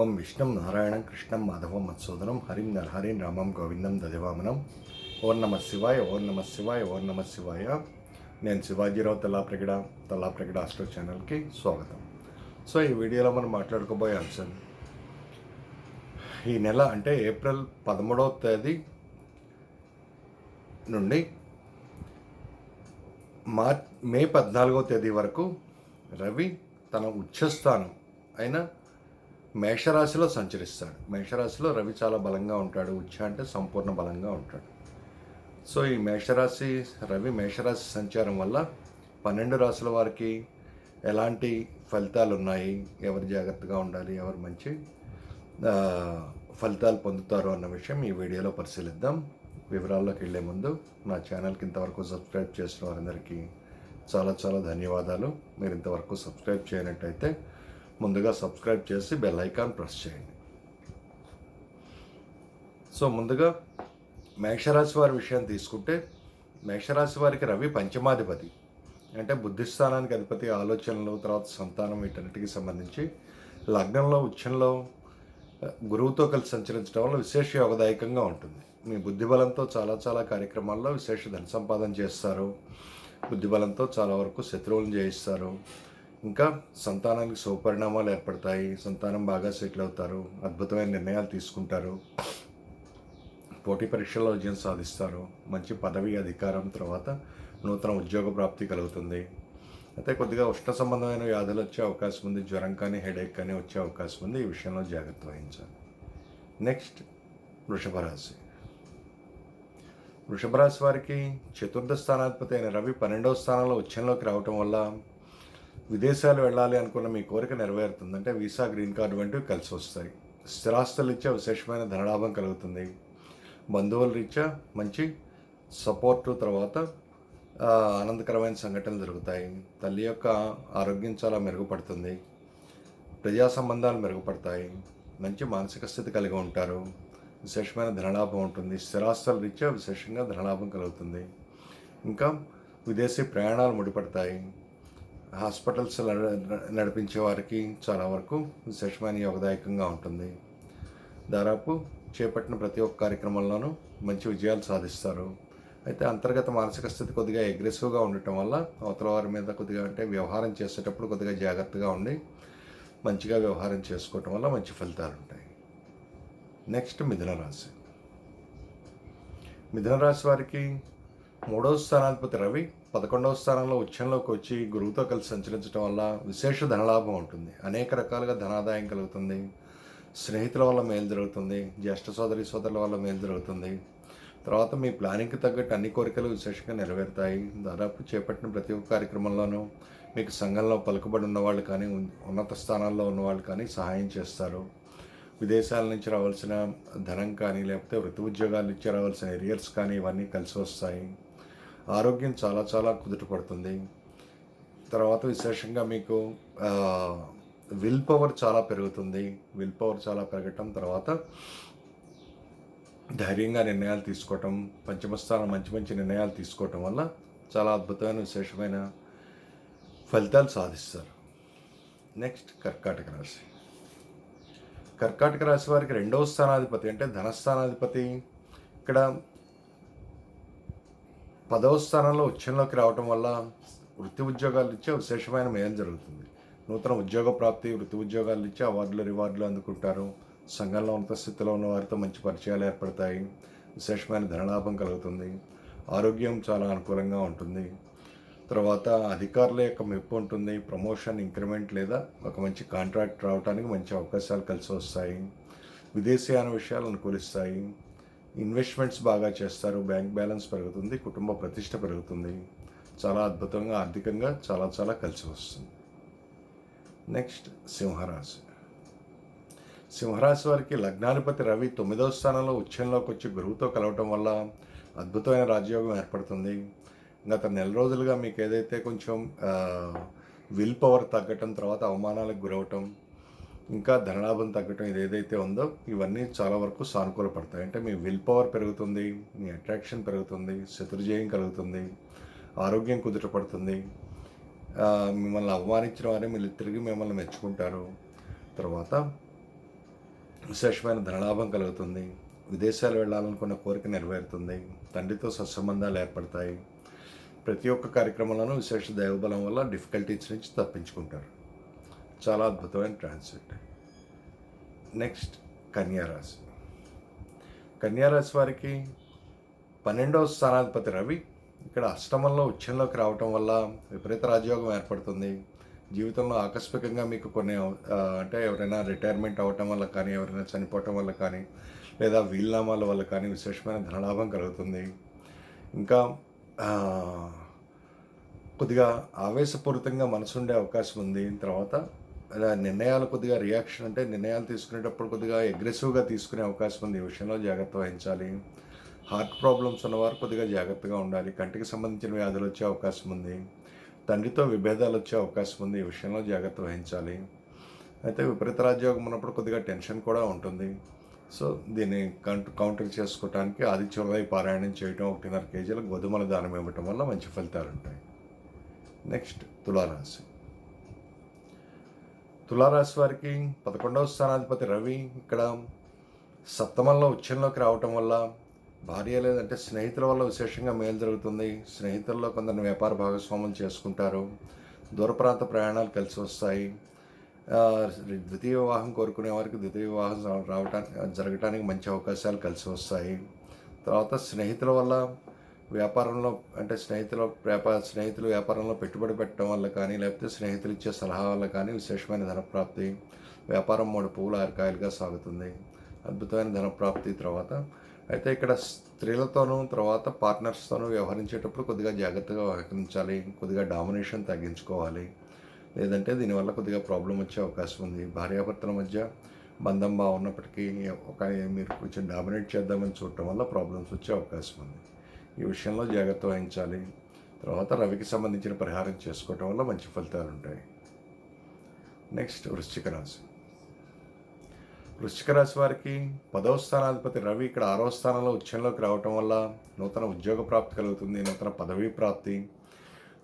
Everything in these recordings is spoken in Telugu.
ఓం విష్ణుం నారాయణం కృష్ణం మాధవం మత్సూదనం హరిం నరహరిం రామం గోవిందం దదివామనం. ఓం నమ శివాయ ఓం నమ శివాయ ఓం నమ శివాయ. నేను శివాజీరావు తలాప్రగడ తలాప్రగడ ఆస్ట్రో ఛానల్కి స్వాగతం. సో ఈ వీడియోలో మనం మాట్లాడుకోబోయే అంశం ఈ నెల అంటే ఏప్రిల్ పదమూడవ తేదీ నుండి మార్ మే పద్నాలుగవ తేదీ వరకు రవి తన ఉచ్చస్థానం అయిన మేషరాశిలో సంచరిస్తాడు. మేషరాశిలో రవి చాలా బలంగా ఉంటాడు. ఉచ్చ అంటే సంపూర్ణ బలంగా ఉంటాడు. సో ఈ మేషరాశి రవి మేషరాశి సంచారం వల్ల పన్నెండు రాశుల వారికి ఎలాంటి ఫలితాలు ఉన్నాయి? ఎవరు జాగ్రత్తగా ఉండాలి? ఎవరు మంచి ఫలితాలు పొందుతారు అన్న విషయం ఈ వీడియోలో పరిశీలిద్దాం. వివరాల్లోకి వెళ్ళే ముందు నా ఛానల్కి ఇంతవరకు సబ్స్క్రైబ్ చేసిన వారందరికీ చాలా చాలా ధన్యవాదాలు. మీరు ఇంతవరకు సబ్స్క్రైబ్ చేయనట్టయితే ముందుగా సబ్స్క్రైబ్ చేసి బెల్ ఐకాన్ ప్రెస్ చేయండి. సో ముందుగా మేషరాశి వారి విషయం తీసుకుంటే మేషరాశి వారికి రవి పంచమాధిపతి. అంటే బుద్ధిస్థానానికి అధిపతి ఆలోచనలు తర్వాత సంతానం వీటన్నిటికి సంబంధించి లగ్నంలో ఉచ్చంలో గురువుతో కలిసి సంచరించడం వల్ల విశేష యోగదాయకంగా ఉంటుంది. మీ బుద్ధిబలంతో చాలా చాలా కార్యక్రమాల్లో విశేష ధన సంపాదన చేస్తారు. బుద్ధిబలంతో చాలా వరకు శత్రువులను జయిస్తారు. ఇంకా సంతానానికి సుపరిణామాలు ఏర్పడతాయి సంతానం బాగా సెటిల్ అవుతారు అద్భుతమైన నిర్ణయాలు తీసుకుంటారు పోటీ పరీక్షల్లో విజయం సాధిస్తారు మంచి పదవి అధికారం తర్వాత నూతన ఉద్యోగ ప్రాప్తి కలుగుతుంది. అయితే కొద్దిగా ఉష్ణ సంబంధమైన వ్యాధులు వచ్చే అవకాశం ఉంది జ్వరం కానీ హెడేక్ కానీ వచ్చే అవకాశం ఉంది ఈ విషయంలో జాగ్రత్త వహించాలి. నెక్స్ట్ వృషభ రాశి వృషభ రాశి వారికి చతుర్థ స్థానాధిపతి అయిన రవి పన్నెండవ స్థానంలో ఉచ్చంలోకి రావటం వల్ల విదేశాలు వెళ్ళాలి అనుకున్న మీ కోరిక నెరవేరుతుంది. అంటే వీసా గ్రీన్ కార్డు వంటివి కలిసి వస్తాయి. స్థిరాస్తులు ఇచ్చే విశేషమైన ధనలాభం కలుగుతుంది. బంధువుల రీత్యా మంచి సపోర్టు తర్వాత ఆనందకరమైన సంఘటనలు జరుగుతాయి. తల్లి యొక్క ఆరోగ్యం చాలా మెరుగుపడుతుంది. ప్రజా సంబంధాలు మెరుగుపడతాయి. మంచి మానసిక స్థితి కలిగి ఉంటారు. విశేషమైన ధనలాభం ఉంటుంది. స్థిరాస్తుల రీత్యా విశేషంగా ధనలాభం కలుగుతుంది. ఇంకా విదేశీ ప్రయాణాలు ముడిపడతాయి. హాస్పిటల్స్ నడ- నడిపించే వారికి చాలా వరకు విశేషమైన యోగదాయకంగా ఉంటుంది. దాదాపు చేపట్టిన ప్రతి ఒక్క కార్యక్రమంలోనూ మంచి విజయాలు సాధిస్తారు. అయితే అంతర్గత మానసిక స్థితి కొద్దిగా అగ్రెసివ్గా ఉండటం వల్ల అవతల వారి మీద కొద్దిగా అంటే వ్యవహారం చేసేటప్పుడు కొద్దిగా జాగ్రత్తగా ఉండి మంచిగా వ్యవహారం చేసుకోవటం వల్ల మంచి ఫలితాలు ఉంటాయి. నెక్స్ట్ మిథున రాశి. మిథున రాశి వారికి మూడవ స్థానాధిపతి రవి పదకొండవ స్థానంలో ఉచ్చంలోకి వచ్చి గురువుతో కలిసి సంచరించడం వల్ల విశేష ధనలాభం ఉంటుంది. అనేక రకాలుగా ధనాదాయం కలుగుతుంది. స్నేహితుల వల్ల మేలు జరుగుతుంది. జ్యేష్ఠ సోదరి సోదరుల వల్ల మేలు జరుగుతుంది. తర్వాత మీ ప్లానింగ్కి తగ్గట్టు అన్ని కోరికలు విశేషంగా నెరవేరుతాయి. దాదాపు చేపట్టిన ప్రతి ఒక్క కార్యక్రమంలోనూ మీకు సంఘంలో పలుకుబడి ఉన్నవాళ్ళు కానీ ఉన్నత స్థానాల్లో ఉన్నవాళ్ళు కానీ సహాయం చేస్తారు. విదేశాల నుంచి రావాల్సిన ధనం కానీ లేకపోతే వృత్తి ఉద్యోగాల నుంచి రావాల్సిన ఎరియర్స్ కానీ ఇవన్నీ కలిసి వస్తాయి. ఆరోగ్యం చాలా చాలా కుదుట పడుతుంది. తర్వాత విశేషంగా మీకు విల్ పవర్ చాలా పెరుగుతుంది. విల్ పవర్ చాలా పెరగటం తర్వాత ధైర్యంగా నిర్ణయాలు తీసుకోవటం పంచమస్థానం మంచి మంచి నిర్ణయాలు తీసుకోవటం వల్ల చాలా అద్భుతమైన విశేషమైన ఫలితాలు సాధిస్తారు. నెక్స్ట్ కర్కాటక రాశి. కర్కాటక రాశి వారికి రెండవ స్థానాధిపతి అంటే ధనస్థానాధిపతి. ఇక్కడ పదవ స్థానంలో ఉచ్చంలోకి రావటం వల్ల వృత్తి ఉద్యోగాలు ఇచ్చే విశేషమైన మేలు జరుగుతుంది. నూతన ఉద్యోగ ప్రాప్తి వృత్తి ఉద్యోగాలు ఇచ్చి అవార్డులు రివార్డులు అందుకుంటారు. సంఘంలో ఉన్నత స్థితిలో ఉన్న వారితో మంచి పరిచయాలు ఏర్పడతాయి. విశేషమైన ధనలాభం కలుగుతుంది. ఆరోగ్యం చాలా అనుకూలంగా ఉంటుంది. తర్వాత అధికారుల యొక్క మెప్పు ఉంటుంది. ప్రమోషన్ ఇంక్రిమెంట్ లేదా ఒక మంచి కాంట్రాక్ట్ రావడానికి మంచి అవకాశాలు కలిసి వస్తాయి. విదేశీయాన విషయాలు అనుకూలిస్తాయి. ఇన్వెస్ట్మెంట్స్ బాగా చేస్తారు బ్యాంక్ బ్యాలెన్స్ పెరుగుతుంది కుటుంబ ప్రతిష్ట పెరుగుతుంది. చాలా అద్భుతంగా ఆర్థికంగా చాలా చాలా కలిసి వస్తుంది. నెక్స్ట్ సింహరాశి. సింహరాశి వారికి లగ్నాధిపతి రవి తొమ్మిదవ స్థానంలో ఉచ్చంలోకి వచ్చి గురువుతో కలవటం వల్ల అద్భుతమైన రాజయోగం ఏర్పడుతుంది. గత నెల రోజులుగా మీకు ఏదైతే కొంచెం విల్ పవర్ తగ్గటం తర్వాత అవమానాలకు గురవటం ఇంకా ధనలాభం తగ్గటం ఏదైతే ఉందో ఇవన్నీ చాలా వరకు సానుకూలపడతాయి అంటే మీ విల్ పవర్ పెరుగుతుంది మీ అట్రాక్షన్ పెరుగుతుంది శత్రుజయం కలుగుతుంది ఆరోగ్యం కుదుటపడుతుంది పడుతుంది. మిమ్మల్ని అవమానించిన వారే మీరు తిరిగి మిమ్మల్ని మెచ్చుకుంటారు. తర్వాత విశేషమైన ధనలాభం కలుగుతుంది. విదేశాలు వెళ్ళాలనుకున్న కోరిక నెరవేరుతుంది. తండ్రితో సత్సంబంధాలు ఏర్పడతాయి. ప్రతి ఒక్క కార్యక్రమంలోనూ విశేష దైవబలం వల్ల డిఫికల్టీస్ నుంచి తప్పించుకుంటారు. చాలా అద్భుతమైన ట్రాన్సిట్ నెక్స్ట్ కన్యారాశి. కన్యారాశి వారికి పన్నెండవ స్థానాధిపతి రవి ఇక్కడ అష్టమంలో ఉచ్చంలోకి రావటం వల్ల విపరీత రాజయోగం ఏర్పడుతుంది. జీవితంలో ఆకస్మికంగా మీకు కొన్ని అంటే ఎవరైనా రిటైర్మెంట్ అవ్వటం వల్ల కానీ ఎవరైనా చనిపోవటం వల్ల కానీ లేదా వీలనామాల వల్ల కానీ విశేషమైన ధనలాభం కలుగుతుంది. ఇంకా కొద్దిగా ఆవేశపూరితంగా మనసు ఉండే అవకాశం ఉంది. తర్వాత నిర్ణయాలు కొద్దిగా రియాక్షన్ అంటే నిర్ణయాలు తీసుకునేటప్పుడు కొద్దిగా అగ్రెసివ్గా తీసుకునే అవకాశం ఉంది. ఈ విషయంలో జాగ్రత్త వహించాలి. హార్ట్ ప్రాబ్లమ్స్ ఉన్నవారు కొద్దిగా జాగ్రత్తగా ఉండాలి. కంటికి సంబంధించిన వ్యాధులు వచ్చే అవకాశం ఉంది. తండ్రితో విభేదాలు వచ్చే అవకాశం ఉంది. ఈ విషయంలో జాగ్రత్త వహించాలి. అయితే విపరీత రాజ్యోగం ఉన్నప్పుడు కొద్దిగా టెన్షన్ కూడా ఉంటుంది. సో దీన్ని కౌంటర్ కౌంటర్ చేసుకోవడానికి ఆదిత్యోదయ పారాయణం చేయడం ఒకటిన్నర కేజీల గోధుమల దానం ఇవ్వటం వల్ల మంచి ఫలితాలు ఉంటాయి. నెక్స్ట్ తులారాశి. తులారాశి వారికి పదకొండవ స్థానాధిపతి రవి ఇక్కడ సప్తమంలో ఉచ్చంలోకి రావటం వల్ల భార్య లేదంటే స్నేహితుల వల్ల విశేషంగా మేలు జరుగుతుంది. స్నేహితుల్లో కొందరు వ్యాపార భాగస్వాములు చేసుకుంటారు. దూర ప్రాంత ప్రయాణాలు కలిసి వస్తాయి. ద్వితీయ వివాహం కోరుకునే వారికి ద్వితీయ వివాహం రావటానికి జరగటానికి మంచి అవకాశాలు కలిసి వస్తాయి. తర్వాత స్నేహితుల వల్ల వ్యాపారంలో అంటే స్నేహితుల వ్యాపార స్నేహితులు వ్యాపారంలో పెట్టుబడి పెట్టడం వల్ల కానీ లేకపోతే స్నేహితులు ఇచ్చే సలహా వల్ల కానీ విశేషమైన ధనప్రాప్తి వ్యాపారం మూడు పువ్వుల ఆరకాయలుగా సాగుతుంది. అద్భుతమైన ధనప్రాప్తి తర్వాత అయితే ఇక్కడ స్త్రీలతోనూ తర్వాత పార్ట్నర్స్తోనూ వ్యవహరించేటప్పుడు కొద్దిగా జాగ్రత్తగా వ్యవహరించాలి కొద్దిగా డామినేషన్ తగ్గించుకోవాలి. లేదంటే దీనివల్ల కొద్దిగా ప్రాబ్లం వచ్చే అవకాశం ఉంది. భార్యాభర్తల మధ్య బంధం బాగున్నప్పటికీ ఒక మీరు కొంచెం డామినేట్ చేద్దామని చూడటం వల్ల ప్రాబ్లమ్స్ వచ్చే అవకాశం ఉంది. ఈ విషయంలో జాగ్రత్త వహించాలి. తర్వాత రవికి సంబంధించిన పరిహారం చేసుకోవటం వల్ల మంచి ఫలితాలు ఉంటాయి. నెక్స్ట్ వృశ్చిక రాశి. వృశ్చిక రాశి వారికి పదవ స్థానాధిపతి రవి ఇక్కడ ఆరవ స్థానంలో ఉచ్చంలోకి రావటం వల్ల నూతన ఉద్యోగ ప్రాప్తి కలుగుతుంది నూతన పదవీ ప్రాప్తి.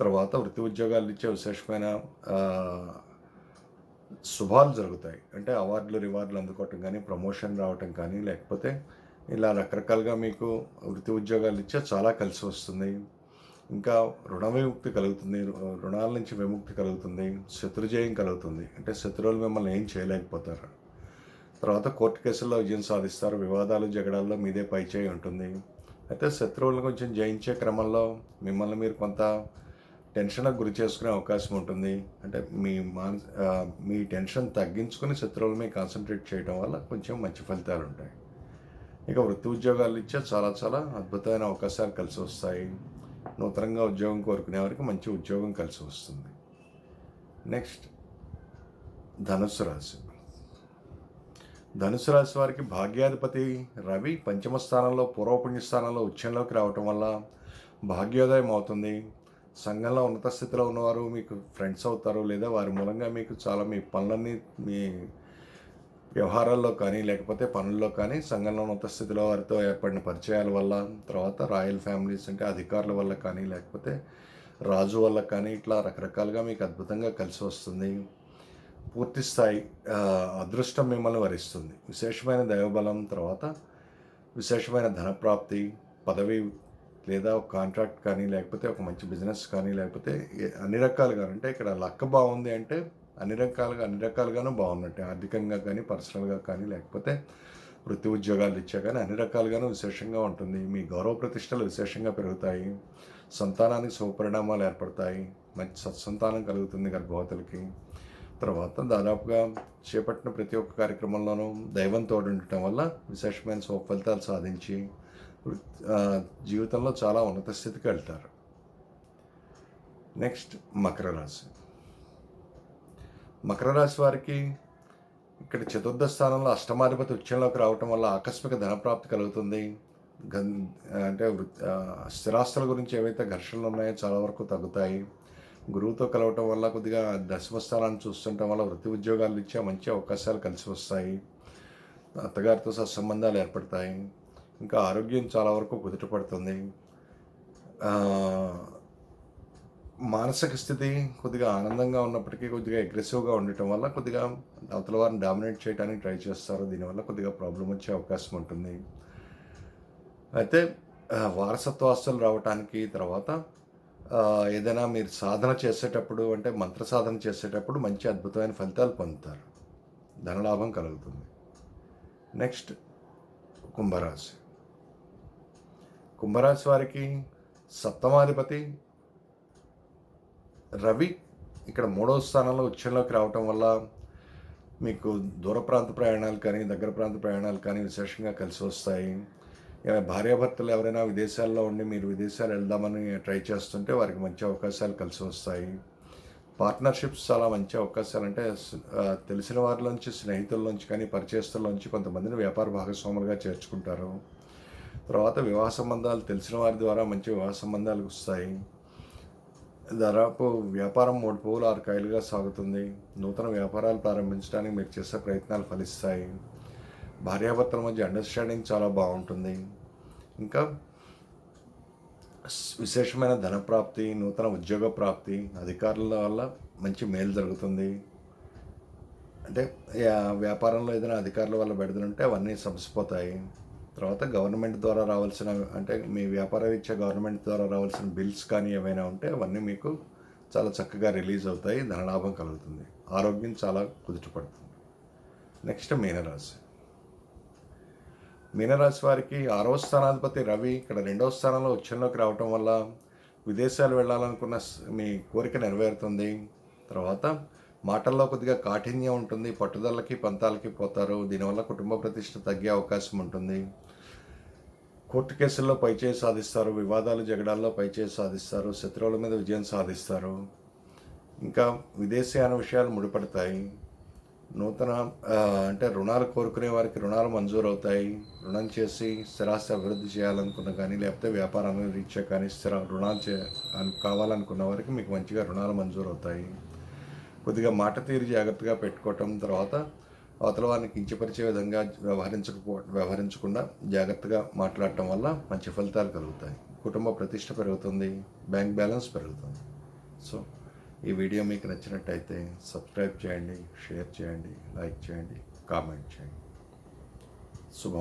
తర్వాత వృత్తి ఉద్యోగాలు ఇచ్చే విశేషమైన శుభాలు జరుగుతాయి. అంటే అవార్డులు రివార్డులు అందుకోవటం కానీ ప్రమోషన్ రావటం కానీ లేకపోతే ఇలా రకరకాలుగా మీకు వృత్తి ఉద్యోగాలు ఇచ్చే చాలా కలిసి వస్తుంది ఇంకా రుణ విముక్తి కలుగుతుంది. రుణాల నుంచి విముక్తి కలుగుతుంది. శత్రుజయం కలుగుతుంది. అంటే శత్రువులు మిమ్మల్ని ఏం చేయలేకపోతారు. తర్వాత కోర్టు కేసుల్లో విజయం సాధిస్తారు. వివాదాలు జగడాల్లో మీదే పైచేయి ఉంటుంది. అయితే శత్రువులను కొంచెం జయించే క్రమంలో మిమ్మల్ని మీరు కొంత టెన్షన్కి గురి చేసుకునే అవకాశం ఉంటుంది. అంటే మీ మానస మీ టెన్షన్ తగ్గించుకుని శత్రువుల మీద కాన్సన్ట్రేట్ చేయడం వల్ల కొంచెం మంచి ఫలితాలు ఉంటాయి. ఇక వృత్తి ఉద్యోగాలు ఇచ్చే చాలా చాలా అద్భుతమైన అవకాశాలు కలిసి వస్తాయి. నూతనంగా ఉద్యోగం కోరుకునే వారికి మంచి ఉద్యోగం కలిసి వస్తుంది. నెక్స్ట్ ధనుసు రాశి. ధనుసు రాశి వారికి భాగ్యాధిపతి రవి పంచమ స్థానంలో పూర్వపుణ్య స్థానంలో ఉచ్చంలోకి రావటం వల్ల భాగ్యోదయం అవుతుంది. సంఘంలో ఉన్నత స్థితిలో ఉన్నవారు మీకు ఫ్రెండ్స్ అవుతారు లేదా వారి మూలంగా మీకు చాలా మీ పనులన్నీ మీ వ్యవహారాల్లో కానీ లేకపోతే పనుల్లో కానీ సంఘంలో ఉన్నత స్థితిలో వారితో ఏర్పడిన పరిచయాల వల్ల తర్వాత రాయల్ ఫ్యామిలీస్ అంటే అధికారుల వల్ల కానీ లేకపోతే రాజు వల్ల కానీ ఇట్లా రకరకాలుగా మీకు అద్భుతంగా కలిసి వస్తుంది. పూర్తి స్థాయి అదృష్టం మిమ్మల్ని వరిస్తుంది. విశేషమైన దైవబలం తర్వాత విశేషమైన ధనప్రాప్తి పదవి లేదా ఒక కాంట్రాక్ట్ కానీ లేకపోతే ఒక మంచి బిజినెస్ కానీ లేకపోతే అన్ని రకాలుగా అంటే ఇక్కడ లక్క బాగుంది అంటే అన్ని రకాలుగా అన్ని రకాలుగానూ బాగున్నట్టే. ఆర్థికంగా కానీ పర్సనల్గా కానీ లేకపోతే వృత్తి ఉద్యోగాలు ఇచ్చా కానీ అన్ని రకాలుగానూ విశేషంగా ఉంటుంది. మీ గౌరవ ప్రతిష్టలు విశేషంగా పెరుగుతాయి. సంతానానికి శుభపరిణామాలు ఏర్పడతాయి. మంచి సత్సంతానం కలుగుతుంది గర్భవతులకి తర్వాత దాదాపుగా చేపట్టిన ప్రతి ఒక్క కార్యక్రమంలోనూ దైవం తోడుండటం వల్ల విశేషమైన శుభ ఫలితాలు సాధించి జీవితంలో చాలా ఉన్నత స్థితికి వెళ్తారు. నెక్స్ట్ మకర రాశి. మకర రాశి వారికి ఇక్కడ చతుర్థ స్థానంలో అష్టమాధిపతి ఉచ్చంలోకి రావటం వల్ల ఆకస్మిక ధనప్రాప్తి కలుగుతుంది. గన్ అంటే వృత్- స్థిరాస్తుల గురించి ఏవైతే ఘర్షణలు ఉన్నాయో చాలా వరకు తగ్గుతాయి. గురువుతో కలవటం వల్ల కొద్దిగా దశమ స్థానాన్ని చూస్తుండటం వల్ల వృత్తి ఉద్యోగాలు ఇచ్చే మంచి అవకాశాలు కలిసి వస్తాయి. అత్తగారితో సత్సంబంధాలు ఏర్పడతాయి. ఇంకా ఆరోగ్యం చాలా వరకు కుదుటపడుతుంది మానసిక స్థితి కొద్దిగా ఆనందంగా ఉన్నప్పటికీ కొద్దిగా అగ్రెసివ్గా ఉండటం వల్ల కొద్దిగా అవతల వారిని డామినేట్ చేయడానికి ట్రై చేస్తారు. దీనివల్ల కొద్దిగా ప్రాబ్లం వచ్చే అవకాశం ఉంటుంది. అయితే వారసత్వ ఆస్తులు రావటానికి తర్వాత ఏదైనా మీరు సాధన చేసేటప్పుడు అంటే మంత్ర సాధన చేసేటప్పుడు మంచి అద్భుతమైన ఫలితాలు పొందుతారు. ధనలాభం కలుగుతుంది. నెక్స్ట్ కుంభరాశి. కుంభరాశి వారికి సప్తమాధిపతి రవి ఇక్కడ మూడవ స్థానంలో ఉచ్చంలోకి రావటం వల్ల మీకు దూర ప్రాంత ప్రయాణాలు కానీ దగ్గర ప్రాంత ప్రయాణాలు కానీ విశేషంగా కలిసి వస్తాయి. ఇక భార్యాభర్తలు ఎవరైనా విదేశాల్లో ఉండి మీరు విదేశాలు వెళ్దామని ట్రై చేస్తుంటే వారికి మంచి అవకాశాలు కలిసి వస్తాయి. పార్ట్నర్షిప్స్ చాలా మంచి అవకాశాలు అంటే తెలిసిన వారిలోంచి స్నేహితుల్లోంచి కానీ పరిచయస్తుల్లోంచి కొంతమందిని వ్యాపార భాగస్వాములుగా చేర్చుకుంటారు. తర్వాత వివాహ సంబంధాలు తెలిసిన వారి ద్వారా మంచి వివాహ సంబంధాలు వస్తాయి. దాదాపు వ్యాపారం మూడు పువ్వులు ఆరు కాయలుగా సాగుతుంది. నూతన వ్యాపారాలు ప్రారంభించడానికి మీరు చేసే ప్రయత్నాలు ఫలిస్తాయి. భార్యాభర్తల మధ్య అండర్స్టాండింగ్ చాలా బాగుంటుంది. ఇంకా విశేషమైన ధనప్రాప్తి నూతన ఉద్యోగ ప్రాప్తి అధికారుల వల్ల మంచి మేలు జరుగుతుంది. అంటే వ్యాపారంలో ఏదైనా అధికారుల వల్ల పెడుతుంటే అవన్నీ సమసిపోతాయి. తర్వాత గవర్నమెంట్ ద్వారా రావాల్సిన అంటే మీ వ్యాపార రీత్యా గవర్నమెంట్ ద్వారా రావాల్సిన బిల్స్ కానీ ఏమైనా ఉంటే అవన్నీ మీకు చాలా చక్కగా రిలీజ్ అవుతాయి ధనలాభం కలుగుతుంది. ఆరోగ్యం చాలా కుదుటపడుతుంది. నెక్స్ట్ మీనరాశి. మీనరాశి వారికి ఆరవ స్థానాధిపతి రవి ఇక్కడ రెండవ స్థానంలో ఉచ్చంలోకి రావటం వల్ల విదేశాలు వెళ్ళాలనుకున్న మీ కోరిక నెరవేరుతుంది. తర్వాత మాటల్లో కొద్దిగా కాఠిన్యం ఉంటుంది పట్టుదలకి పంతాలకి పోతారు. దీనివల్ల కుటుంబ ప్రతిష్ట తగ్గే అవకాశం ఉంటుంది. కోర్టు కేసుల్లో పైచేయి సాధిస్తారు వివాదాలు జగడాల్లో పైచేయి సాధిస్తారు శత్రువుల మీద విజయం సాధిస్తారు. ఇంకా విదేశీయాన విషయాలు ముడిపడతాయి. నూతన అంటే రుణాలు కోరుకునే వారికి రుణాలు మంజూరు అవుతాయి రుణం చేసి స్థిరాస్తి అభివృద్ధి చేయాలనుకున్న కానీ లేకపోతే వ్యాపారాన్ని రీత్యా కానీ స్థిర రుణాలు చే కావాలనుకున్న వారికి మీకు మంచిగా రుణాలు మంజూరు అవుతాయి కొద్దిగా మాట తీరు జాగ్రత్తగా పెట్టుకోవటం తర్వాత అవతల వారిని కించపరిచే విధంగా వ్యవహరించకపో వ్యవహరించకుండా జాగ్రత్తగా మాట్లాడటం వల్ల మంచి ఫలితాలు కలుగుతాయి. కుటుంబ ప్రతిష్ట పెరుగుతుంది బ్యాంక్ బ్యాలెన్స్ పెరుగుతుంది. సో ఈ వీడియో మీకు నచ్చినట్టయితే సబ్స్క్రైబ్ చేయండి షేర్ చేయండి లైక్ చేయండి కామెంట్ చేయండి. శుభం.